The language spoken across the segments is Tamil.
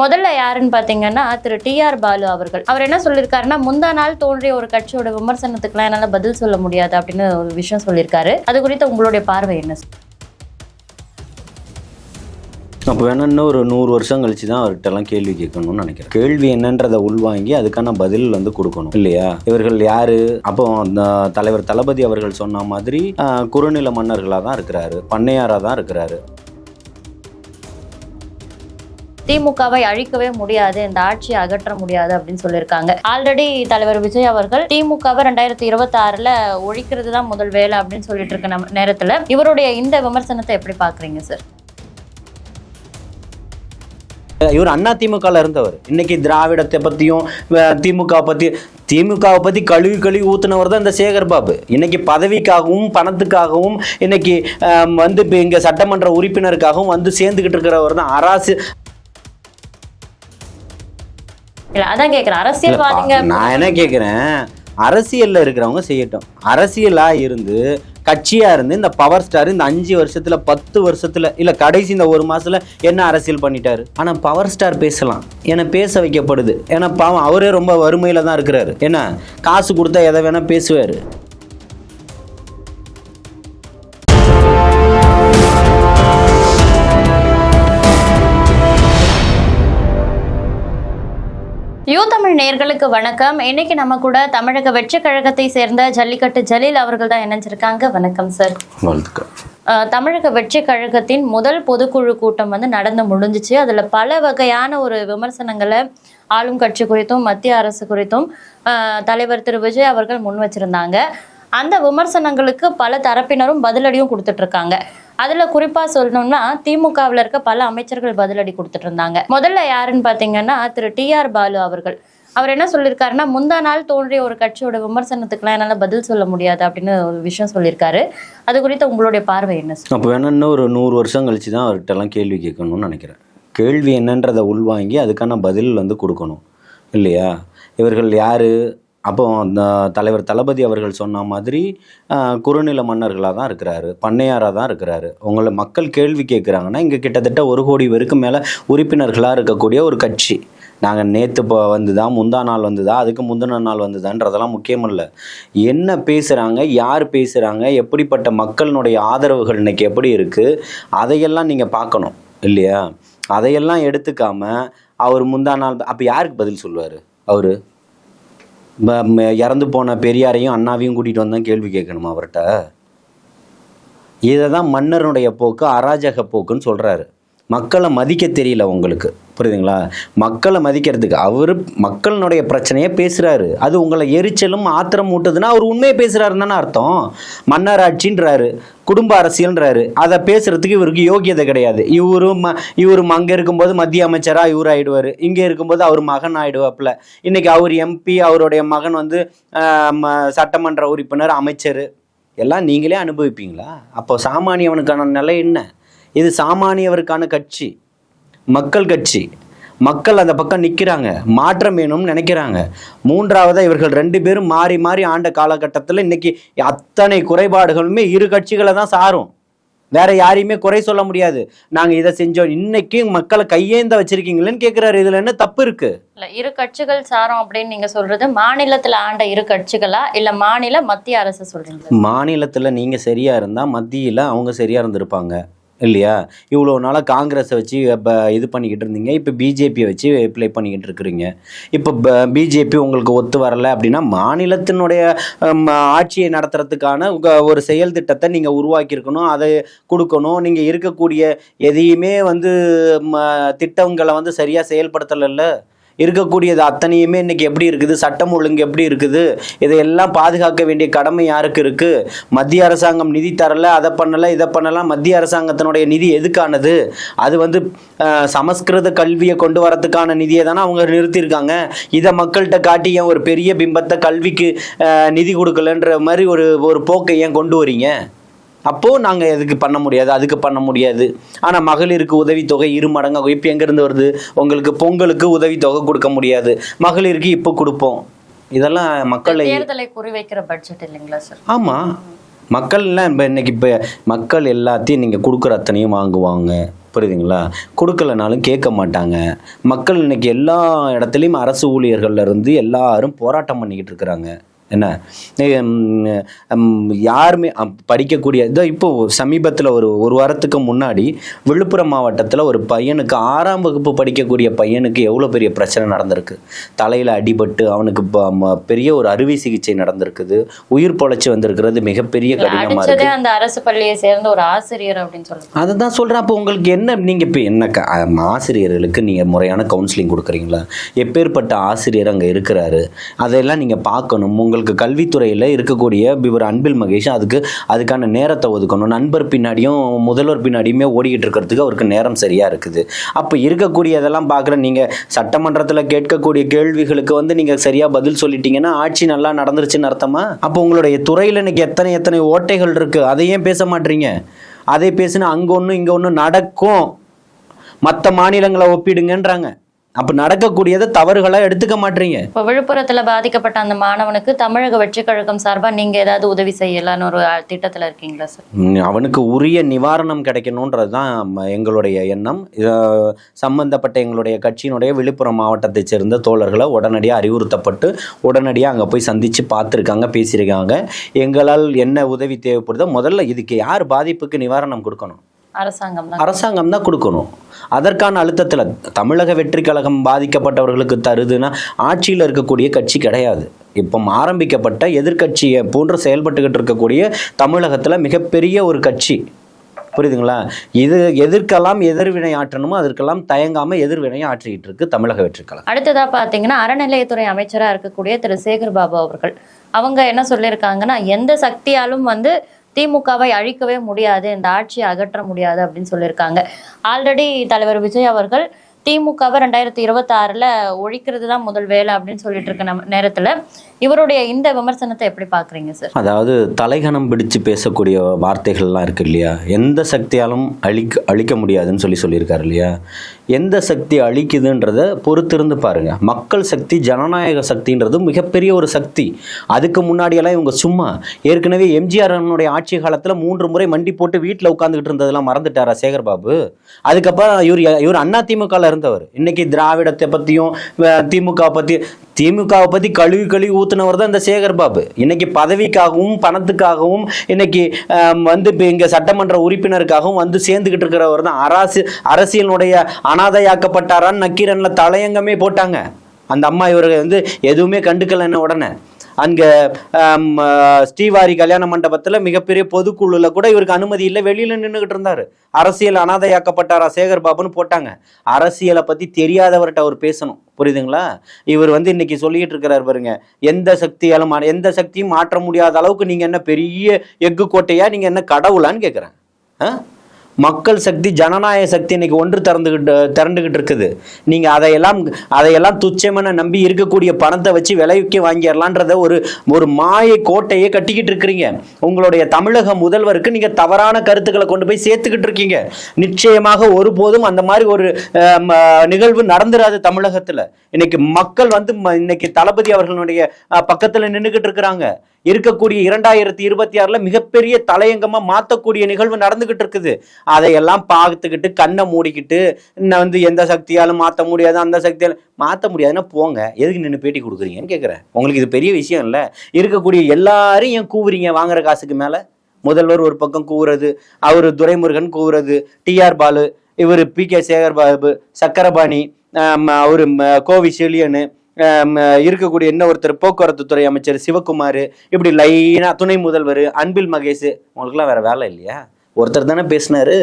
முதல்ல யாருன்னு பார்த்தீங்கன்னா திரு டி ஆர் பாலு அவர்கள். அவர் என்ன சொல்லியிருக்காருன்னா முந்தா நாள் தோன்றிய ஒரு கட்சியோட விமர்சனத்துக்குலாம் என்னால் பதில் சொல்ல முடியாது அப்படின்னு ஒரு விஷயம் சொல்லியிருக்காரு அது குறித்து உங்களுடைய பார்வை என்ன? அப்போ வேணா இன்னும் ஒரு நூறு வருஷம் கழிச்சு தான் அவர்கிட்டலாம் கேள்வி கேட்கணும்னு நினைக்கிறேன். கேள்வி என்னன்றதை உள்வாங்கி அதுக்கான பதில் வந்து கொடுக்கணும் இல்லையா? இவர்கள் யாரு? அப்போ அந்த தலைவர் தளபதி அவர்கள் சொன்ன மாதிரி குறுநில மன்னர்களாக தான் இருக்கிறாரு பண்ணையாராக தான் இருக்கிறாரு. திமுகவை அழிக்கவே முடியாது இந்த ஆட்சியை அகற்ற முடியாது அப்படின்னு சொல்லியிருக்காங்க. ஆல்ரெடி தலைவர் விஜய் அவர்கள் திமுகவை ரெண்டாயிரத்தி இருபத்தி ஆறுல ஒழிக்கிறது தான் முதல் வேலை அப்படின்னு சொல்லிட்டு இருக்க நம்ம நேரத்துல. இவருடைய இந்த விமர்சனத்தை எப்படி பாக்குறீங்க சார் இவர் அண்ணா திமுகல இருந்தவர். இன்னைக்கு திராவிடத்தை பற்றியும் திமுக பற்றி திமுகவை பற்றி கழுவி கழுவி ஊத்துனவர் தான் இந்த சேகர் பாபு. இன்னைக்கு பதவிக்காகவும் பணத்துக்காகவும் இன்னைக்கு வந்து இப்போ இங்கே சட்டமன்ற உறுப்பினருக்காகவும் வந்து சேர்ந்துக்கிட்டு இருக்கிறவர் தான். அரசு இல்ல அதான் கேக்குறேன். அரசியல்வாதிங்க நான் என்ன கேட்குறேன் அரசியல்ல இருக்கிறவங்க செய்யட்டும். அரசியலா இருந்து கட்சியா இருந்து இந்த பவர் ஸ்டார் இந்த அஞ்சு வருஷத்துல பத்து வருஷத்துல இல்ல கடைசி இந்த ஒரு மாசத்துல என்ன அரசியல் பண்ணிட்டாரு? ஆனா பவர் ஸ்டார் பேசலாம். ஏன்னா பேச வைக்கப்படுது. ஏன்னா பாவம் அவரே ரொம்ப வறுமையில தான் இருக்கிறாரு. என்ன? காசு கொடுத்தா எதை வேணா பேசுவாரு. தமிழ் நேயர்களுக்கு வணக்கம். இன்னைக்கு நம்ம கூட தமிழக வெற்றி கழகத்தை சேர்ந்த ஜல்லிக்கட்டு ஜலீல் அவர்கள் தான் இணைஞ்சிருக்காங்க. வணக்கம் சார் தமிழக வெற்றி கழகத்தின் முதல் பொதுக்குழு கூட்டம் வந்து நடந்து முடிஞ்சிச்சு. அதுல பல வகையான ஒரு விமர்சனங்களை ஆளும் கட்சி குறித்தும் மத்திய அரசு குறித்தும் தலைவர் திரு. விஜய் அவர்கள் முன் வச்சிருந்தாங்க. அந்த விமர்சனங்களுக்கு பல தரப்பினரும் பதிலடியும் கொடுத்துட்டு இருக்காங்க அதுல குறிப்பா சொல்லணும்னா திமுகவில் இருக்க பல அமைச்சர்கள் பதிலடி கொடுத்துட்டு இருந்தாங்க முதல்ல யாருன்னு பாத்தீங்கன்னா திரு. டி. ஆர். பாலு அவர்கள். அவர் என்ன சொல்லியிருக்காருன்னா முந்தா நாள் தோன்றிய ஒரு கட்சியோட விமர்சனத்துக்குலாம் என்னால் பதில் சொல்ல முடியாது அப்படின்னு ஒரு விஷயம் சொல்லியிருக்காரு அது குறித்து உங்களுடைய பார்வை என்ன அப்போ வேணா இன்னும் ஒரு நூறு வருஷம் கழிச்சு தான் அவர்கிட்டலாம் கேள்வி கேட்கணும்னு நினைக்கிறேன். கேள்வி என்னன்றதை உள்வாங்கி அதுக்கான பதில் வந்து கொடுக்கணும். இல்லையா? இவர்கள் யார்? அப்போ அந்த தலைவர் தளபதி அவர்கள் சொன்ன மாதிரி குறுநில மன்னர்களாக தான் இருக்கிறாரு. பண்ணையாராக தான் இருக்கிறாரு. உங்களை மக்கள் கேள்வி கேட்குறாங்கன்னா இங்கே கிட்டத்தட்ட ஒரு கோடி பேருக்கு மேலே உறுப்பினர்களாக இருக்கக்கூடிய ஒரு கட்சி. நாங்கள் நேற்று இப்போ வந்துதான் முந்தா நாள் வந்துதா அதுக்கு முந்தின நாள் வந்துதான்றதெல்லாம் முக்கியம் இல்லை என்ன பேசுகிறாங்க யார் பேசுகிறாங்க எப்படிப்பட்ட மக்களினுடைய ஆதரவுகள் இன்னைக்கு எப்படி இருக்குது அதையெல்லாம் நீங்கள் பார்க்கணும் இல்லையா? அதையெல்லாம் எடுத்துக்காம அவர் முந்தா நாள் அப்போ யாருக்கு பதில் சொல்லுவார் அவர்? இறந்து போன பெரியாரையும் அண்ணாவையும் கூட்டிகிட்டு வந்தால் கேள்வி கேட்கணுமா அவர்கிட்ட? இதை தான் மன்னருடைய போக்கு அராஜக போக்குன்னு சொல்கிறாரு மக்களை மதிக்க தெரியல உங்களுக்கு. புரியுதுங்களா? மக்களை மதிக்கிறதுக்கு அவர் மக்களினுடைய பிரச்சனையை பேசுகிறாரு அது உங்களை எரிச்சலும் ஆத்திரம் ஊட்டுதுன்னா அவர் உண்மையை பேசுகிறாருன்னு தானே அர்த்தம். மன்னராட்சின்றாரு குடும்ப அரசியல்ன்றாரு. அதை பேசுகிறதுக்கு இவருக்கு யோகியதை கிடையாது. இவரும் ம இவரும் அங்கே இருக்கும்போது மத்திய அமைச்சராக இவர் ஆகிடுவார் இங்கே இருக்கும்போது அவர் மகன் ஆகிடுவாப்பில் இன்றைக்கி அவர் எம்பி அவருடைய மகன் வந்து ம- சட்டமன்ற உறுப்பினர் அமைச்சர். எல்லாம் நீங்களே அனுபவிப்பீங்களா? அப்போ சாமானியவனுக்கான நிலை என்ன? இது சாமானியவருக்கான கட்சி மக்கள் கட்சி. மக்கள் அந்த பக்கம் நிற்கிறாங்க மாற்றம் வேணும்னு நினைக்கிறாங்க. மூன்றாவதாக இவர்கள் ரெண்டு பேரும் மாறி மாறி ஆண்ட காலகட்டத்தில் இன்னைக்கு அத்தனை குறைபாடுகளுமே இரு கட்சிகளை தான் சாரும். வேற யாரையுமே குறை சொல்ல முடியாது. நாங்கள் இதை செஞ்சோம். இன்னைக்கு மக்களை கையேந்த வச்சிருக்கீங்களேன்னு கேட்குறாரு இதில் என்ன தப்பு இருக்கு? இல்ல இரு கட்சிகள் சாரம் அப்படின்னு நீங்க சொல்றது மாநிலத்துல ஆண்ட இரு கட்சிகளா? இல்ல மாநில மத்திய அரசு சொல்றீங்களா? மாநிலத்தில் நீங்கள் சரியாக இருந்தால் மத்தியில் அவங்க சரியாக இருந்திருப்பாங்க. இல்லையா? இவ்வளோ நாளாக காங்கிரஸை வச்சு இப்போ இது பண்ணிக்கிட்டு இருந்தீங்க. இப்போ பிஜேபியை வச்சு ப்ளே பண்ணிக்கிட்டு இருக்கிறீங்க. இப்போ பிஜேபி உங்களுக்கு ஒத்து வரலை அப்படின்னா மாநிலத்தினுடைய ஆட்சியை நடத்துறதுக்கான ஒரு செயல் திட்டத்தை நீங்கள் உருவாக்கியிருக்கணும் அதை கொடுக்கணும். நீங்கள் இருக்கக்கூடிய எதையுமே வந்து ம, திட்டங்களை வந்து சரியாக செயல்படுத்தலைல்ல இருக்கக்கூடியது அத்தனையுமே இன்னைக்கு எப்படி இருக்குது? சட்டம் ஒழுங்கு எப்படி இருக்குது? இதையெல்லாம் பாதுகாக்க வேண்டிய கடமை யாருக்கு இருக்கு? மத்திய அரசாங்கம் நிதி தரல அதை பண்ணல இதை பண்ணலாம் மத்திய அரசாங்கத்தினுடைய நிதி எதுக்கானது? அது வந்து சமஸ்கிருத கல்வியை கொண்டு வரதுக்கான நிதியை தானே அவங்க நிறுத்தியிருக்காங்க. இதை மக்கள்கிட்ட காட்டி ஏன் ஒரு பெரிய பிம்பத்தை கல்விக்கு நிதி கொடுக்கலன்ற மாதிரி ஒரு ஒரு போக்கை ஏன் கொண்டு வரீங்க? அப்போது நாங்கள் எதுக்கு பண்ண முடியாது அதுக்கு பண்ண முடியாது. ஆனால் மகளிருக்கு உதவித்தொகை இரு மடங்காக இப்போ எங்கேருந்து வருது? உங்களுக்கு பொங்கலுக்கு உதவித்தொகை கொடுக்க முடியாது. மகளிருக்கு இப்போ கொடுப்போம். இதெல்லாம் மக்களை தேர்தலை குறிவைக்கிற பட்ஜெட் இல்லைங்களா சார் ஆமாம் மக்கள்லாம் இப்போ இன்னைக்கு இப்போ மக்கள் எல்லாத்தையும் நீங்கள் கொடுக்குற அத்தனையும் வாங்குவாங்க. புரியுதுங்களா? கொடுக்கலனாலும் கேட்க மாட்டாங்க. மக்கள் இன்னைக்கு எல்லா இடத்துலையும் அரசு ஊழியர்கள்ல இருந்து எல்லாரும் போராட்டம் பண்ணிக்கிட்டு இருக்கிறாங்க. என்ன? யாருமே படிக்கக்கூடிய இதோ இப்போ சமீபத்தில் ஒரு ஒரு வாரத்துக்கு முன்னாடி விழுப்புரம் மாவட்டத்தில் ஒரு பையனுக்கு ஆறாம் வகுப்பு படிக்கக்கூடிய பையனுக்கு எவ்வளோ பெரிய பிரச்சனை நடந்திருக்கு? தலையில் அடிபட்டு அவனுக்கு பெரிய ஒரு அறுவை சிகிச்சை நடந்திருக்குது. உயிர் பொழைச்சி வந்திருக்கிறது மிகப்பெரிய கடினமாக இருக்கு அடிச்சதே அந்த அரசு பள்ளியை சேர்ந்த ஒரு ஆசிரியர் அப்படின்னு சொல்லுங்க. அதை தான் சொல்கிறேன் அப்போ உங்களுக்கு என்ன நீங்கள் இப்போ என்ன ஆசிரியர்களுக்கு நீங்கள் முறையான கவுன்சிலிங் கொடுக்குறீங்களா? எப்பேற்பட்ட ஆசிரியர் அங்கே இருக்கிறாரு? அதையெல்லாம் நீங்கள் பார்க்கணும். உங்களுக்கு கல்வித்துறையில் இருக்கக்கூடிய இவர் அன்பில் மகேஷ் அதுக்கு அதுக்கான நேரத்தை ஒதுக்கணும். நண்பர் பின்னாடியும் முதல்வர் பின்னாடியுமே ஓடிக்கிட்டு இருக்கிறதுக்கு அவருக்கு நேரம் சரியாக இருக்குது. அப்போ இருக்கக்கூடியதெல்லாம் பார்க்குற நீங்கள் சட்டமன்றத்தில் கேட்கக்கூடிய கேள்விகளுக்கு வந்து நீங்கள் சரியாக பதில் சொல்லிட்டீங்கன்னா ஆட்சி நல்லா நடந்துருச்சுன்னு அர்த்தமா? அப்போ உங்களுடைய துறையில் இன்னைக்கு எத்தனை எத்தனை ஓட்டைகள் இருக்குது அதை ஏன் பேச மாட்டீங்க? அதை பேசினா அங்கே ஒன்று இங்கே ஒன்று நடக்கும். மற்ற மாநிலங்களை ஒப்பிடுங்கன்றாங்க. அப்போ நடக்கக்கூடியதை தவறுகளாக எடுத்துக்க மாட்டீங்க. இப்போ விழுப்புரத்துல பாதிக்கப்பட்ட அந்த மாணவனுக்கு தமிழக வெற்றி கழகம் சார்பா நீங்க ஏதாவது உதவி செய்யலாம்னு ஒரு திட்டத்துல இருக்கீங்களா சார்? அவனுக்கு உரிய நிவாரணம் கிடைக்கணுன்றது தான் எங்களுடைய எண்ணம். சம்பந்தப்பட்ட எங்களுடைய கட்சியினுடைய விழுப்புரம் மாவட்டத்தைச் சேர்ந்த தோழர்களை உடனடியாக அறிவுறுத்தப்பட்டு உடனடியாக அங்கே போய் சந்தித்து பார்த்துருக்காங்க பேசியிருக்காங்க. எங்களால் என்ன உதவி தேவைப்படுதோ முதல்ல இதுக்கு யார் பாதிப்புக்கு நிவாரணம் கொடுக்கணும்? அரசாங்கம் அரசாங்கம் தான் கொடுக்கணும். அதற்கான அழுத்தத்தில் தமிழக வெற்றி கழகம் பாதிக்கப்பட்டவர்களுக்கு தருதுன்னா ஆட்சியில் இருக்கக்கூடிய கட்சி கிடையாது. இப்போ ஆரம்பிக்கப்பட்ட எதிர்க்கட்சியை போன்று செயல்பட்டுக்கிட்டு இருக்கக்கூடிய தமிழகத்தில் மிகப்பெரிய ஒரு கட்சி. புரியுதுங்களா? இது எதற்கெல்லாம் எதிர்வினை ஆற்றணுமோ அதற்கெல்லாம் தயங்காமல் எதிர்வினையை ஆற்றிக்கிட்டு இருக்கு தமிழக வெற்றி கழகம். அடுத்ததா பாத்தீங்கன்னா அறநிலையத்துறை அமைச்சரா இருக்கக்கூடிய திரு சேகர் பாபு அவர்கள். அவங்க என்ன சொல்லியிருக்காங்கன்னா எந்த சக்தியாலும் வந்து திமுகவை அழிக்கவே முடியாது இந்த ஆட்சியை அகற்ற முடியாது அப்படின்னு சொல்லியிருக்காங்க. ஆல்ரெடி தலைவர் விஜய் அவர்கள் திமுகவை ரெண்டாயிரத்தி இருபத்தி ஆறுல ஒழிக்கிறது தான் முதல் வேலை அப்படின்னு சொல்லிட்டு இருக்க நம்ம நேரத்துல. இவருடைய இந்த விமர்சனத்தை எப்படி பாக்குறீங்க சார் அதாவது தலைகணம் பிடிச்சு பேசக்கூடிய வார்த்தைகள்லாம் இருக்கு இல்லையா? எந்த சக்தியாலும் அழிக்க அழிக்க முடியாதுன்னு சொல்லி சொல்லியிருக்காரு இல்லையா? எந்த சக்தி அழிக்குதுன்றத பொறுத்திருந்து பாருங்கள் மக்கள் சக்தி ஜனநாயக சக்தின்றது மிகப்பெரிய ஒரு சக்தி. அதுக்கு முன்னாடியெல்லாம் இவங்க சும்மா ஏற்கனவே எம்ஜிஆர் அண்ணனுடைய ஆட்சி காலத்தில் மூன்று முறை மண்டி போட்டு வீட்டில் உட்காந்துக்கிட்டு இருந்ததெல்லாம் மறந்துட்டாரா சேகர் பாபு அதுக்கப்புறம் இவர் இவர் அண்ணா திமுகவில் இருந்தவர். இன்னைக்கு திராவிடத்தை பற்றியும் திமுக பற்றி திமுகவை பற்றி கழுவி கழுவி ஊத்துனவர் தான் இந்த சேகர் பாபு. இன்னைக்கு பதவிக்காகவும் பணத்துக்காகவும் இன்னைக்கு வந்து இப்போ இங்கே சட்டமன்ற உறுப்பினருக்காகவும் வந்து சேர்ந்துக்கிட்டு இருக்கிறவர் தான் அரசு அரசியலுடைய அனாதையாக்கப்பட்டாரான் நக்கீரனில் தலையங்கமே போட்டாங்க. அந்த அம்மா இவர்கள் வந்து எதுவுமே கண்டுக்கலைன்னு உடனே. அங்கே ஸ்ரீவாரி கல்யாண மண்டபத்தில் மிகப்பெரிய பொதுக்குழுல கூட இவருக்கு அனுமதி இல்லை. வெளியில் நின்றுக்கிட்டு இருந்தார். அரசியல் அனாதையாக்கப்பட்டாரா சேகர் பாபுன்னு போட்டாங்க. அரசியலை பற்றி தெரியாதவர்கிட்ட அவர் பேசணும். புரியுதுங்களா? இவர் வந்து இன்னைக்கு சொல்லிட்டு இருக்கிறார் பாருங்க எந்த சக்தியாலும் மா- எந்த சக்தியும் மாற்ற முடியாத அளவுக்கு நீங்கள் என்ன பெரிய எஃகு கோட்டையா நீங்கள் என்ன கடவுளான்னு கேட்குறேன் ஆ? மக்கள் சக்தி ஜனநாயக சக்தி இன்னைக்கு ஒன்று திறந்துகிட்டு திரண்டுகிட்டு இருக்குது. நீங்கள் அதையெல்லாம் அதையெல்லாம் துச்சமென நம்பி இருக்கக்கூடிய பணத்தை வச்சு விலைக்கு வாங்கிடலான்றத ஒரு ஒரு மாய கோட்டையை கட்டிக்கிட்டு இருக்கிறீங்க. உங்களுடைய தமிழக முதல்வருக்கு நீங்கள் தவறான கருத்துக்களை கொண்டு போய் சேர்த்துக்கிட்டு இருக்கீங்க. நிச்சயமாக ஒருபோதும் அந்த மாதிரி ஒரு ம, நிகழ்வு நடந்துராது தமிழகத்தில். இன்னைக்கு மக்கள் வந்து ம- இன்னைக்கு தளபதி அவர்களுடைய பக்கத்தில் நின்றுக்கிட்டு இருக்கிறாங்க. இருக்கக்கூடிய இரண்டாயிரத்தி இருபத்தி ஆறுல மிகப்பெரிய தலையங்கமா மாத்தக்கூடிய நிகழ்வு நடந்துகிட்டு இருக்குது. அதையெல்லாம் பார்த்துக்கிட்டு கண்ணை மூடிக்கிட்டு இன்னும் வந்து எந்த சக்தியாலும் மாற்ற முடியாது அந்த சக்தியாலும் மாற்ற முடியாதுன்னா போங்க. எதுக்கு நின்று பேட்டி கொடுக்குறீங்கன்னு கேட்குறேன் உங்களுக்கு இது பெரிய விஷயம் இல்லை இருக்கக்கூடிய எல்லாரும் ஏன் கூவுறீங்க வாங்குற காசுக்கு மேலே. முதல்வர் ஒரு பக்கம் கூவுறது அவர் துரைமுருகன் கூவுறது டிஆர் பாலு இவர் பி கே சேகர் பாபு சக்கரபாணி அவர் கோவி செழியனு இருக்கக்கூடிய இன்னும் ஒருத்தர் போக்குவரத்து துறை அமைச்சர் சிவகுமார் இப்படி லைனா துணை முதல்வர் அன்பில் மகேஷ் உங்களுக்குலாம் வேற வேலை இல்லையா? ஒருத்தர் தானே பேசினாரு.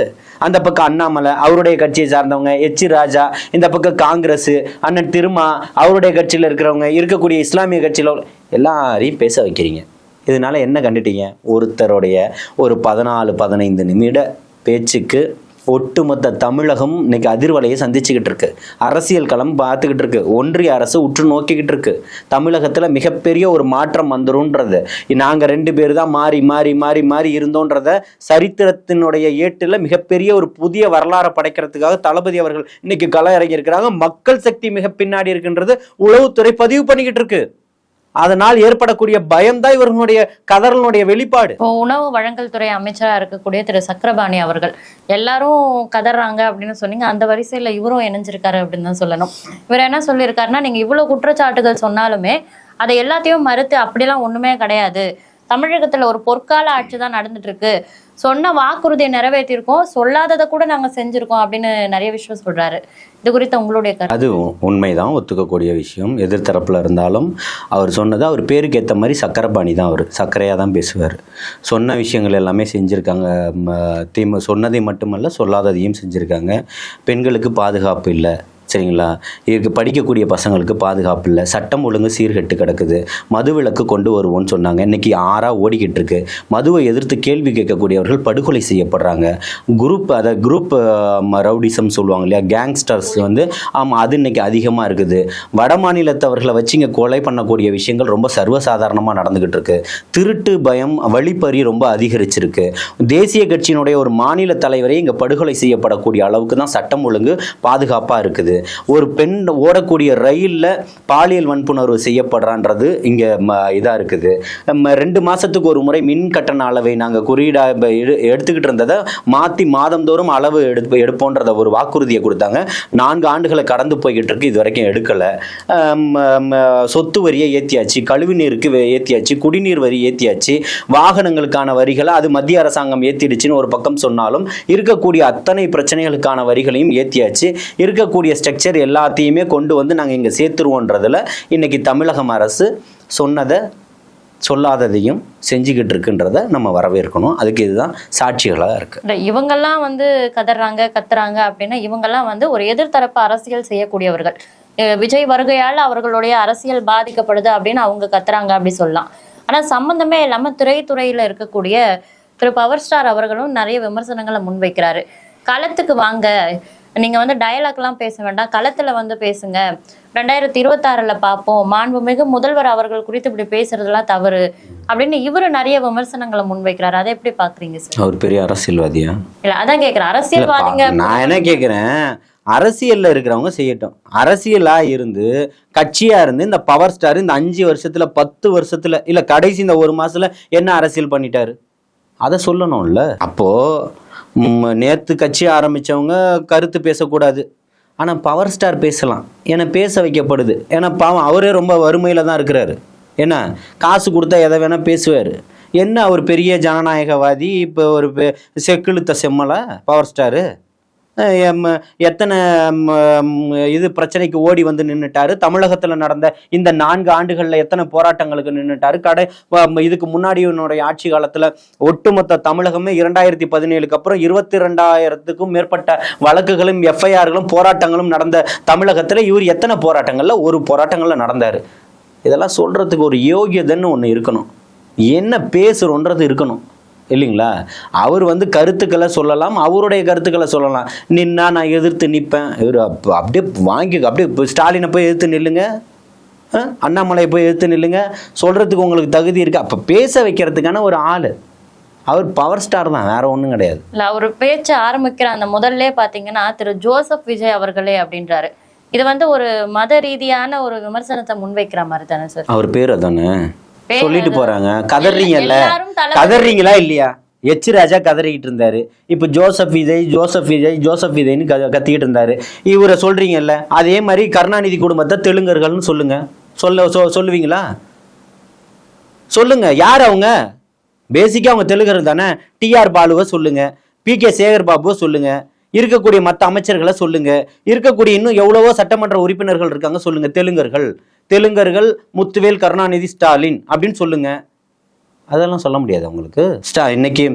அந்த பக்கம் அண்ணாமலை அவருடைய கட்சியை சார்ந்தவங்க எச் ராஜா இந்த பக்கம் காங்கிரஸ் அண்ணன் திருமா அவருடைய கட்சியில் இருக்கிறவங்க இருக்கக்கூடிய இஸ்லாமிய கட்சியில் எல்லாரையும் பேச வைக்கிறீங்க. இதனால என்ன கண்டுட்டீங்க? ஒருத்தருடைய ஒரு பதினாலு பதினைந்து நிமிட பேச்சுக்கு ஒட்டுமொத்த தமிழகம் இன்னைக்கு அதிர்வலையை சந்திச்சுக்கிட்டு இருக்கு. அரசியல் களம் பார்த்துக்கிட்டு இருக்கு. ஒன்றிய அரசு உற்று நோக்கிக்கிட்டு இருக்கு. தமிழகத்தில் மிகப்பெரிய ஒரு மாற்றம் வந்துரும்ன்றது. நாங்கள் ரெண்டு பேர் தான் மாறி மாறி மாறி மாறி இருந்தோன்றத சரித்திரத்தினுடைய ஏட்டில் மிகப்பெரிய ஒரு புதிய வரலாறை படைக்கிறதுக்காக தளபதி அவர்கள் இன்னைக்கு களம் இறங்கி மக்கள் சக்தி மிக பின்னாடி இருக்குன்றது உளவுத்துறை பதிவு பண்ணிக்கிட்டு இருக்கு. அதனால் ஏற்படக்கூடிய பயம்தான் இவர்களுடைய கதறலுடைய வெளிப்பாடு. இப்போ உணவு வழங்கல் துறை அமைச்சரா இருக்கக்கூடிய திரு சக்கரபாணி அவர்கள் எல்லாரும் கதறாங்க அப்படின்னு சொன்னீங்க அந்த வரிசையில இவரும் இணைஞ்சிருக்காரு அப்படின்னு தான் சொல்லணும். இவர் என்ன சொல்லியிருக்காருன்னா நீங்க இவ்வளவு குற்றச்சாட்டுகள் சொன்னாலுமே அதை எல்லாத்தையும் மறுத்து அப்படிலாம் ஒண்ணுமே கிடையாது. தமிழகத்துல ஒரு பொற்கால ஆட்சி தான் நடந்துட்டு இருக்கு. சொன்ன வாக்குறுதியை நிறைவேற்றியிருக்கோம் சொல்லாததை கூட நாங்கள் செஞ்சுருக்கோம் அப்படின்னு நிறைய விஷயம் சொல்கிறாரு இது குறித்த உங்களுடைய கருத்து. அது உண்மைதான் ஒத்துக்கக்கூடிய விஷயம். எதிர்த்தரப்பில் இருந்தாலும் அவர் சொன்னது அவர் பேருக்கு ஏற்ற மாதிரி சக்கரபாணி தான் அவர். சர்க்கரையாக தான் பேசுவார். சொன்ன விஷயங்கள் எல்லாமே செஞ்சுருக்காங்க. தீம சொன்னதை மட்டுமல்ல சொல்லாததையும் செஞ்சுருக்காங்க. பெண்களுக்கு பாதுகாப்பு இல்லை. சரிங்களா? இதுக்கு படிக்கக்கூடிய பசங்களுக்கு பாதுகாப்பு இல்லை. சட்டம் ஒழுங்கு சீர்கெட்டு கிடக்குது. மதுவிலக்கு கொண்டு வருவோம்னு சொன்னாங்க. இன்னைக்கு ஆறாக ஓடிக்கிட்டு இருக்கு. மதுவை எதிர்த்து கேள்வி கேட்கக்கூடியவர்கள் படுகொலை செய்யப்படுறாங்க. குரூப் அதை குரூப் ரவுடிசம் சொல்லுவாங்க இல்லையா? கேங்ஸ்டர்ஸ் வந்து ஆமாம் அது இன்னைக்கு அதிகமாக இருக்குது. வட மாநிலத்தவர்களை வச்சு இங்கே கொலை பண்ணக்கூடிய விஷயங்கள் ரொம்ப சர்வசாதாரணமாக நடந்துக்கிட்டு இருக்கு. திருட்டு பயம் வழிப்பறி ரொம்ப அதிகரிச்சிருக்கு. தேசிய கட்சியினுடைய ஒரு மாநில தலைவரே இங்கே படுகொலை செய்யப்படக்கூடிய அளவுக்கு தான் சட்டம் ஒழுங்கு பாதுகாப்பாக இருக்குது. ஒரு பெண் ஓடக்கூடிய ரயிலில் பாலியல் வன்புணர்வு செய்யப்படுறான்றது இங்கே இதாக இருக்குது. ரெண்டு மாதத்துக்கு ஒரு முறை மின் கட்டண அளவை நாங்கள் குறியீடாக எடுத்துக்கிட்டு இருந்ததை மாற்றி மாதந்தோறும் அளவு எடுப்பு எடுப்போன்றத ஒரு வாக்குறுதியை கொடுத்தாங்க. நான்கு ஆண்டுகளை கடந்து போய்கிட்டு இருக்கு இது வரைக்கும் எடுக்கலை சொத்து வரியை ஏற்றியாச்சு கழிவு நீருக்கு ஏற்றியாச்சு குடிநீர் வரி ஏற்றியாச்சு வாகனங்களுக்கான வரிகளை அது மத்திய அரசாங்கம் ஏற்றிடுச்சுன்னு ஒரு பக்கம் சொன்னாலும் இருக்கக்கூடிய அத்தனை பிரச்சனைகளுக்கான வரிகளையும் ஏற்றியாச்சு இருக்கக்கூடிய ஸ்ட்ரக்சர் எல்லாத்தையுமே கொண்டு வந்து நாங்கள் இங்கே சேர்த்துருவோன்றதில் இன்னைக்கு தமிழகம் அரசு சொன்னதை சொல்லாததையும் செஞ்சுக்கிட்டு இருக்குன்றத நம்ம வரவேற்கணும். அதுக்கு இதுதான் சாட்சிகளாக இருக்குது இல்ல, இவங்கெல்லாம் வந்து கதறாங்க கத்துறாங்க அப்படின்னா இவங்கெல்லாம் வந்து ஒரு எதிர்த்தரப்பு அரசியல் செய்யக்கூடியவர்கள். விஜய் வருகையால் அவர்களுடைய அரசியல் பாதிக்கப்படுது அப்படின்னு அவங்க கத்துறாங்க அப்படி சொல்லலாம். ஆனா சம்பந்தமே இல்லாம திரைத்துறையில இருக்கக்கூடிய திரு பவர் ஸ்டார் அவர்களும் நிறைய விமர்சனங்களை முன்வைக்கிறாரு. களத்துக்கு வாங்க நீங்க வந்து டயலாக்லாம் பேச வேண்டாம். களத்துல வந்து பேசுங்க. ரெண்டாயிரத்தி இருபத்தாறுல பார்ப்போம் மாண்புமிகு முதல்வர் அவர்கள் குறித்து இப்படி பேசுறதெல்லாம் தவறு அப்படின்னு இவரு நிறைய விமர்சனங்களை முன்வைக்கிறாரு. அதை எப்படி பாக்குறீங்க சார் அவர் பெரிய அரசியல்வாதியா? இல்ல அதான் கேக்குறேன். அரசியல்வாதிங்க நான் என்ன கேட்குறேன் அரசியல்ல இருக்கிறவங்க செய்யட்டும். அரசியலா இருந்து கட்சியா இருந்து இந்த பவர் ஸ்டார் இந்த அஞ்சு வருஷத்துல பத்து வருஷத்துல இல்ல கடைசி இந்த ஒரு மாசத்துல என்ன அரசியல் பண்ணிட்டாரு? அதை சொல்லணும்ல. அப்போ நேற்று நேத்து கட்சி ஆரம்பிச்சவங்க கருத்து பேசக்கூடாது. ஆனால் பவர் ஸ்டார் பேசலாம். ஏன்னா பேச வைக்கப்படுது. ஏன்னா பாவம் அவரே ரொம்ப வறுமையில் தான் இருக்கிறாரு. என்ன? காசு கொடுத்தா எதை வேணால் பேசுவார். என்ன அவர் பெரிய ஜனநாயகவாதி இப்போ ஒரு பெ- செக்கிழுத்த செம்மலை பவர் ஸ்டாரு எத்தனை இது பிரச்சனைக்கு ஓடி வந்து நின்றுட்டாரு தமிழகத்தில் நடந்த இந்த நான்கு ஆண்டுகளில் எத்தனை போராட்டங்களுக்கு நின்றுட்டாரு கடை வ- இதுக்கு முன்னாடி என்னுடைய ஆட்சி காலத்தில் ஒட்டுமொத்த தமிழகமே இரண்டாயிரத்தி பதினேழுக்கு அப்புறம் இருபத்தி ரெண்டாயிரத்துக்கும் மேற்பட்ட வழக்குகளும் எஃப்ஐஆர்களும் போராட்டங்களும் நடந்த தமிழகத்தில் இவர் எத்தனை போராட்டங்களில் ஒரு போராட்டங்களில் நடந்தார். இதெல்லாம் சொல்கிறதுக்கு ஒரு யோகியதைன்னு ஒன்று இருக்கணும். என்ன பேசுகிறோன்றது இருக்கணும். இல்லைங்களா? அவர் வந்து கருத்துக்களை சொல்லலாம் அவருடைய கருத்துக்களை சொல்லலாம். நின்னா நான் எதிர்த்து நிற்பேன் இவர் அப்ப- அப்படியே வாங்கி அப்படியே ஸ்டாலினை போய் எதிர்த்து நில்லுங்க? அண்ணாமலையை போய் எதிர்த்து நில்லுங்க. சொல்றதுக்கு உங்களுக்கு தகுதி இருக்கு? அப்போ பேச வைக்கிறதுக்கான ஒரு ஆள். அவர் பவர் ஸ்டார் தான் வேற ஒன்றும் கிடையாது. இல்ல அவர் பேச்ச ஆரம்பிக்கிற அந்த முதல்ல பாத்தீங்கன்னா திரு ஜோசப் விஜய் அவர்களே அப்படின்றாரு. இது வந்து ஒரு மத ரீதியான ஒரு விமர்சனத்தை முன்வைக்கிற மாதிரி தானே சார்? அவர் பேர் அதானே? சொல்லிட்டு போறாங்க. கதறீங்கல்ல? கதறீங்களா இல்லையா? எச் ராஜா கதறிக்கிட்டு இருந்தாரு. இப்போ Joseph Vijay Joseph Vijay Joseph விஜய்னு க கத்திக்கிட்டு இருந்தாரு. இவரை சொல்றீங்கல்ல? அதே மாதிரி கருணாநிதி குடும்பத்தை தெலுங்கர்கள்னு சொல்லுங்க. சொல்ல சொ சொல்லுவீங்களா? சொல்லுங்க. யார் அவங்க? பேசிக்காக அவங்க தெலுங்கர் தானே? டிஆர் பாலுவை சொல்லுங்க. பி கே சேகர் பாபுவை சொல்லுங்க. இருக்கக்கூடிய மற்ற அமைச்சர்களை சொல்லுங்க. இருக்கக்கூடிய இன்னும் எவ்வளவோ சட்டமன்ற உறுப்பினர்கள் இருக்காங்க சொல்லுங்க தெலுங்கர்கள். தெலுங்கர்கள் முத்துவேல் கருணாநிதி ஸ்டாலின் அப்படின்னு சொல்லுங்க. அதெல்லாம் சொல்ல முடியாது அவங்களுக்கு. ஸ்டா இன்னைக்கு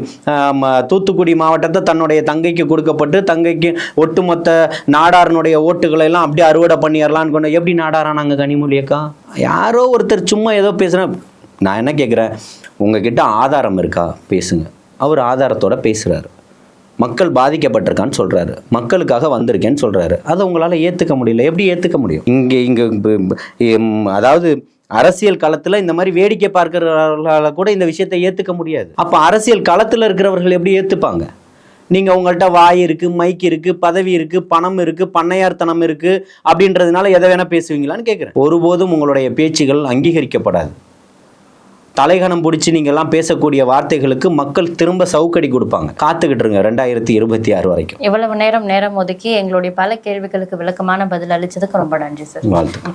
தூத்துக்குடி மாவட்டத்தை தன்னுடைய தங்கைக்கு கொடுக்கப்பட்டு தங்கைக்கு ஒட்டுமொத்த நாடாரனுடைய ஓட்டுகளை எல்லாம் அப்படியே அறுவடை பண்ணிடலான்னு கொண்டு எப்படி நாடாரானாங்க கனிமொழியக்கா யாரோ ஒருத்தர் சும்மா ஏதோ பேசுகிறேன் நான் என்ன கேட்குறேன் உங்ககிட்ட ஆதாரம் இருக்கா? பேசுங்க. அவர் ஆதாரத்தோட பேசுகிறாரு மக்கள் பாதிக்கப்பட்டிருக்கான்னு சொல்றாரு. மக்களுக்காக வந்திருக்கேன்னு சொல்றாரு. அதை உங்களால ஏத்துக்க முடியல. எப்படி ஏத்துக்க முடியும்? இங்க இங்க அதாவது அரசியல் களத்துல இந்த மாதிரி வேடிக்கை பார்க்கிறவர்களால கூட இந்த விஷயத்தை ஏத்துக்க முடியாது. அப்போ அரசியல் களத்தில் இருக்கிறவர்கள் எப்படி ஏத்துப்பாங்க? நீங்க உங்கள்கிட்ட வாய் இருக்குது மைக் இருக்கு பதவி இருக்கு பணம் இருக்கு பண்ணையார்த்தனம் இருக்கு அப்படின்றதுனால எதை வேணா பேசுவீங்களான்னு கேட்குறேன் ஒருபோதும் உங்களுடைய பேச்சுகள் அங்கீகரிக்கப்படாது. தலைகணம் பிடிச்சி நீங்கள்லாம் பேசக்கூடிய வார்த்தைகளுக்கு மக்கள் திரும்ப சவுக்கடி கொடுப்பாங்க. காத்துக்கிட்டு இருங்க ரெண்டாயிரத்தி இருபத்தி ஆறு வரைக்கும். இவ்வளவு நேரம் நேரம் ஒதுக்கி எங்களுடைய பல கேள்விகளுக்கு விளக்கமான பதில் அளிச்சதுக்கு ரொம்ப நன்றி சார். வாழ்த்துக்கள்.